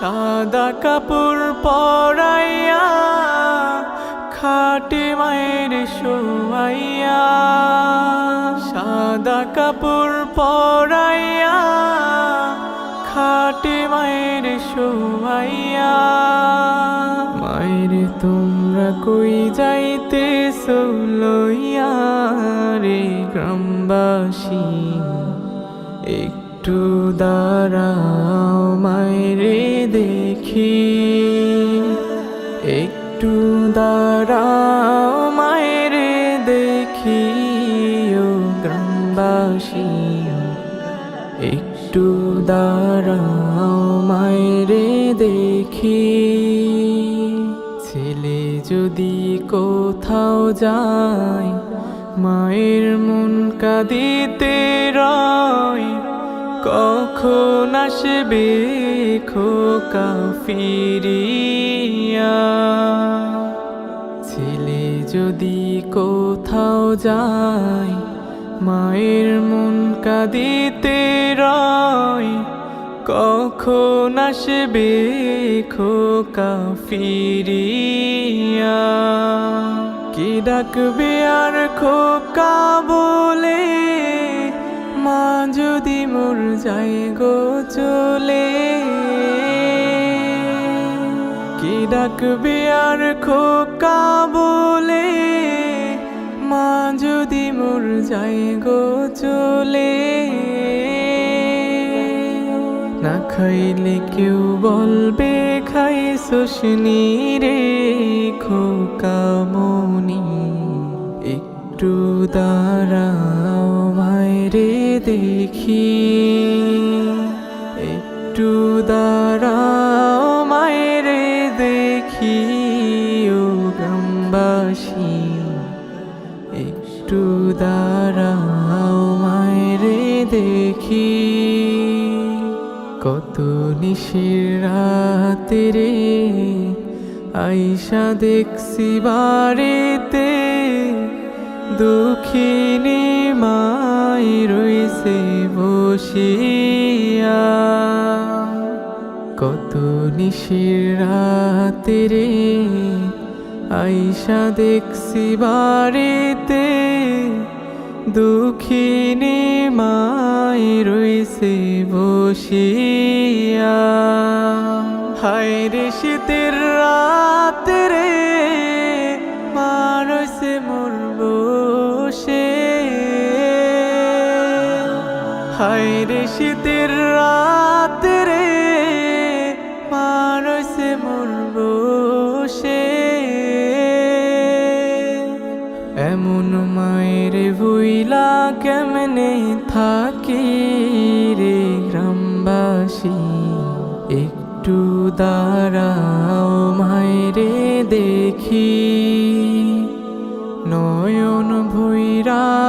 সাদা কাপড় পরাইয়া, খাটে মায়ের শোয়াইয়া, সাদা কাপড় পরাইয়া, খাটে মায়ের শোয়াইয়া। মায়ের, তোমরা কই যাইতে লইয়া রে গ্রামবাসী? একটু দাঁড়াও মায়েরে দেখি। একটু দাঁড়াও মায়েরে দেখি, ও গ্রামবাসী। একটু দাঁড়াও মায়েরে দেখি। ছেলে যদি কোথাও যায়, মায়ের মন কাঁদিতে কখন আসবে, খোকা ফিরিয়া? ছেলে যদি কোথাও যায়, মায়ের মন কাঁদিতে রয়, কখন আসবে, খোকা ফিরিয়া? কি ডাকবে আর খোকা বলে? মা যদি মোর যাই গো চলে, কি ডাকবে আর খোকা বলে? মা যদি মোর যাই গো চলে, না খাইলে কেউ বলবে, খাই শোষনি রে খোকা মনি, একটু দাঁড়াও। মায়েরে দেখি। একটু দাঁড়াও মায়েরে দেখি, ও গ্রামবাসী। একটু দাঁড়াও মায়েরে দেখি। কত নিশির রাতে রে আইসা দেখছি বাড়িতে। দুঃখিনী মাই রইছে বসিয়া। কত নিশির রাতে রে আইসা দেখছি বাড়িতে। দুঃখিনী মাই রইছে বসিয়া। হায় রে শীতের রাত হায় রে শীতের রাত রে মা রইছে মোর বসে। এমন মায়ের ভুইলা কেমনে থাকি রে গ্রামবাসী? একটু দাঁড়াও মায়েরে দেখি। নয়ন ভুইরা